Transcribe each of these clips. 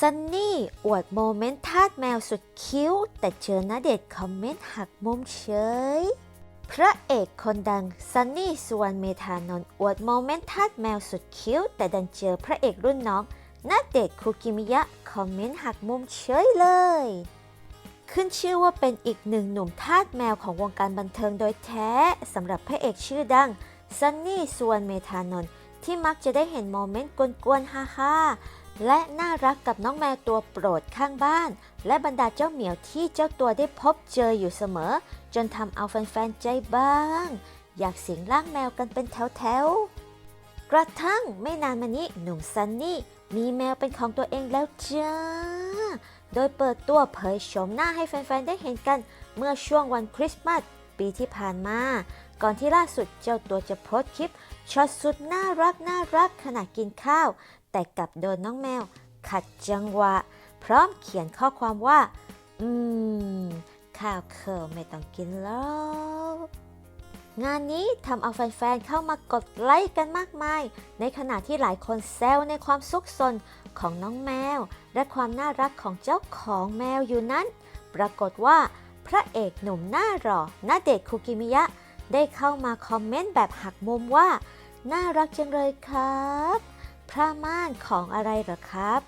ซันนี่ อวดโมเมนต์ทาสแมวสุดคิ้ว แต่เจอนาเดชคอมเมนต์หักมุมเฉย พระเอกคนดังซันนี่สุวรรณเมธานนท์อวดโมเมนต์ทาสแมวสุดคิ้ว แต่ดันเจอพระเอกรุ่นน้องนาเดชคุกิมิยะ คอมเมนต์หักมุมเฉยเลย ขึ้นชื่อว่าเป็นอีกหนึ่งหนุ่มทาสแมวของวงการบันเทิงโดยแท้สำหรับพระเอกชื่อดังซันนี่สุวรรณเมธานนท์ ที่มักจะได้เห็นโมเมนต์กวนๆฮ่าๆและน่ารักกับน้องแมวตัวโปรดข้างบ้าน และบรรดาเจ้าเหมียวที่เจ้าตัวได้พบเจออยู่เสมอ จนทำเอาแฟนๆใจบ้าง อยากเสิงร่างแมวกันเป็นแถวๆ กระทั่งไม่นานมานี้หนุ่มซันนี่มีแมวเป็นของตัวเองแล้วจ้า โดยเปิดตัวเผยโฉมหน้าให้แฟนๆ ได้เห็นกัน เมื่อช่วงวันคริสต์มาสปีที่ผ่านมา ก่อนที่ล่าสุดเจ้าตัวจะโพสต์คลิปช็อตสุดน่ารักน่ารักขณะกินข้าว แต่กลับโดนน้องแมว ขัดจังหวะ พร้อมเขียนข้อความว่า อืม ข้าวเคิลไม่ต้องกินแล้ว งานนี้ทำเอาแฟนๆเข้ามากดไลค์กันมากมาย ในขณะที่หลายคนแซวในความซุกซนของน้องแมว และความน่ารักของเจ้าของแมวอยู่นั้น ปรากฏว่าพระเอกหนุ่มหน้าหล่อณเดชคุกิมิยะ ได้เข้ามาคอมเมนต์แบบหักมุมว่า น่ารักจังเลยครับพระม่านของอะไรเหรอครับ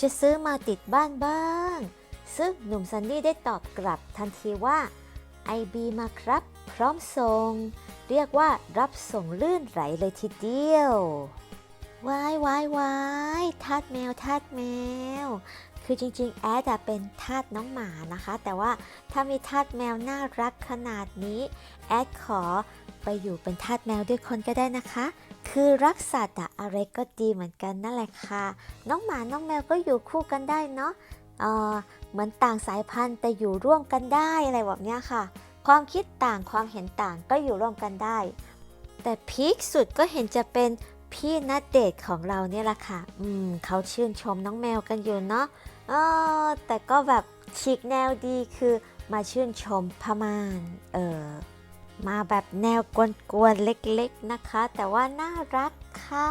จะซื้อมาติดบ้านบ้าง ซึ่งหนุ่มซันนี่ได้ตอบกลับทันทีว่าไอบีมาครับ พร้อมส่ง เรียกว่ารับส่งลื่นไหลเลยทีเดียววายวายวายทาสแมวทาสแมว คือจริงๆ แอดเป็นทาสน้องหมานะคะ แต่ว่าถ้ามีทาสแมวน่ารักขนาดนี้ แอดขอไปอยู่เป็นทาสแมวด้วยคนก็ได้นะคะ คือรักสัตว์อะอะไรก็ดีเหมือนกันนั่นแหละค่ะ น้องหมาน้องแมวก็อยู่คู่กันได้เนาะเออเหมือนต่างสายพันธุ์แต่อยู่ร่วมกันได้อะไรแบบเนี้ยค่ะ ความคิดต่างความเห็นต่างก็อยู่ร่วมกันได้ แต่พีคสุดก็เห็นจะเป็นพี่นัดเดทของเราเนี่ยแหละค่ะ อืมเขาชื่นชมน้องแมวกันอยู่เนาะ เออแต่ก็แบบฉีกแนวดีคือมาชื่นชมพม่านเออมาแบบแนวกวนๆเล็กๆนะคะ แต่ว่าน่ารักค่ะ